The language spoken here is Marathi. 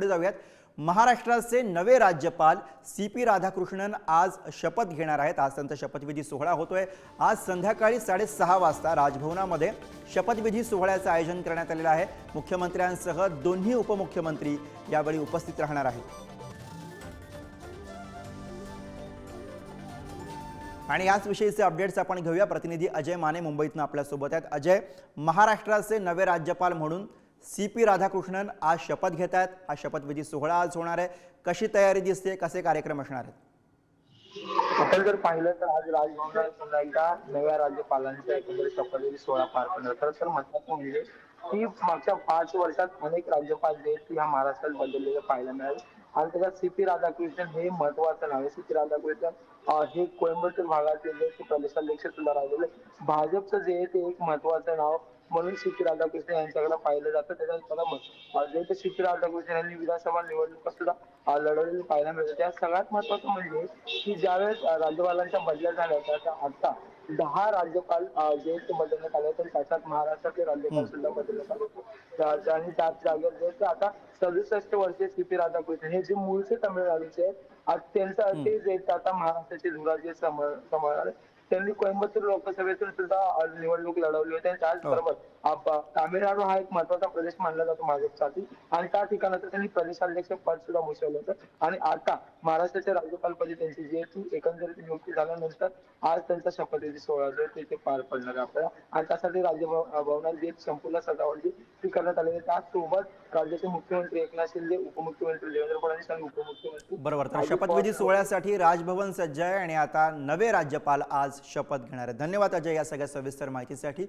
पुढे जाऊयात. महाराष्ट्राचे नवे राज्यपाल सी पी राधाकृष्णन आज शपथ घेणार आहेत. आज त्यांचा शपथविधी सोहळा होतोय. आज संध्याकाळी साडेसहा वाजता राजभवनामध्ये शपथविधी सोहळ्याचं आयोजन करण्यात आलेलं आहे. मुख्यमंत्र्यांसह दोन्ही उपमुख्यमंत्री यावेळी उपस्थित राहणार आहेत. आणि याच विषयीचे अपडेट्स आपण घेऊया. प्रतिनिधी अजय माने मुंबईतनं आपल्यासोबत आहेत. अजय महाराष्ट्राचे नवे राज्यपाल म्हणून सी पी राधाकृष्णन आज शपथ घेत आहेत. हा शपथविधी सोहळा आज होणार आहे. कशी तयारी दिसते? कसे कार्यक्रम असणार आहेत? आपण जर पाहिलं तर आज राजभवनात पुन्हा एकदा नव्या राज्यपालांचा एकंदरीत शपथविधी सोहळा पार पडणार. खरं तर महत्वाचं म्हणजे की मागच्या पाच वर्षात अनेक राज्यपाल जे आहेत ह्या महाराष्ट्रात बदललेले पाहायला मिळाले. आणि त्याच्यात सी पी राधाकृष्णन हे महत्वाचं नाव आहे. सी पी राधाकृष्णन हे कोयंबतूर भागातील प्रदेशाध्यक्ष सुद्धा राहिलेले भाजपचं जे आहे ते एक महत्वाचं नाव म्हणून सी पी राधाकृष्णन यांच्याकडे पाहिलं जातं. त्याच्यात मला मत- जे ते सी पी राधाकृष्णन यांनी विधानसभा निवडणुका सुद्धा लढवलेली पाहायला मिळते त्या सगळ्यात महत्वाचं म्हणजे की ज्यावेळेस राज्यपालांच्या बदल्या झाल्या त्याच्या आता दहा राज्यपाल जे बदलण्यात आले तर त्याच्यात महाराष्ट्रातले राज्यपाल सुद्धा बदलण्यात आले आणि त्याच जागेवर जे आहे ते आता सदुसष्ट वर्षीय सी पी राधाकृष्णन हे जे मूळचे तामिळनाडूचे आहेत त्यांचं ते जे आता महाराष्ट्राचे धुराजे आहेत. त्यांनी कोइंबतूर लोकसभेतून सुद्धा निवडणूक लढवली होती. आणि त्याचबरोबर आप- तामिळनाडू हा एक महत्त्वाचा प्रदेश मानला जातो भाजपसाठी. आणि त्या ठिकाणाचं त्यांनी प्रदेशाध्यक्ष पद सुद्धा भूषवलं होतं. आणि आता महाराष्ट्राच्या राज्यपालपदी त्यांची जी आहे ती एकंदरीत नियुक्ती झाल्यानंतर आज त्यांचा शपथविधी सोहळा जो आहे ते पार पडणार आहे आपल्याला. आणि त्यासाठी राज्यभवनात जी एक संपूर्ण सजावट जी ती करण्यात आलेली आहे. त्याचसोबत राज्याचे मुख्यमंत्री एकनाथ शिंदे उपमुख्यमंत्री देवेंद्र फडणवीस आणि उपमुख्यमंत्री बरोबर. तर शपथविधी सोहळ्यासाठी राजभवन सज्ज आहे आणि आता नवे राज्यपाल आज शपथ घेणार आहेत. धन्यवाद अजय या सगळ्या सविस्तर माहितीसाठी.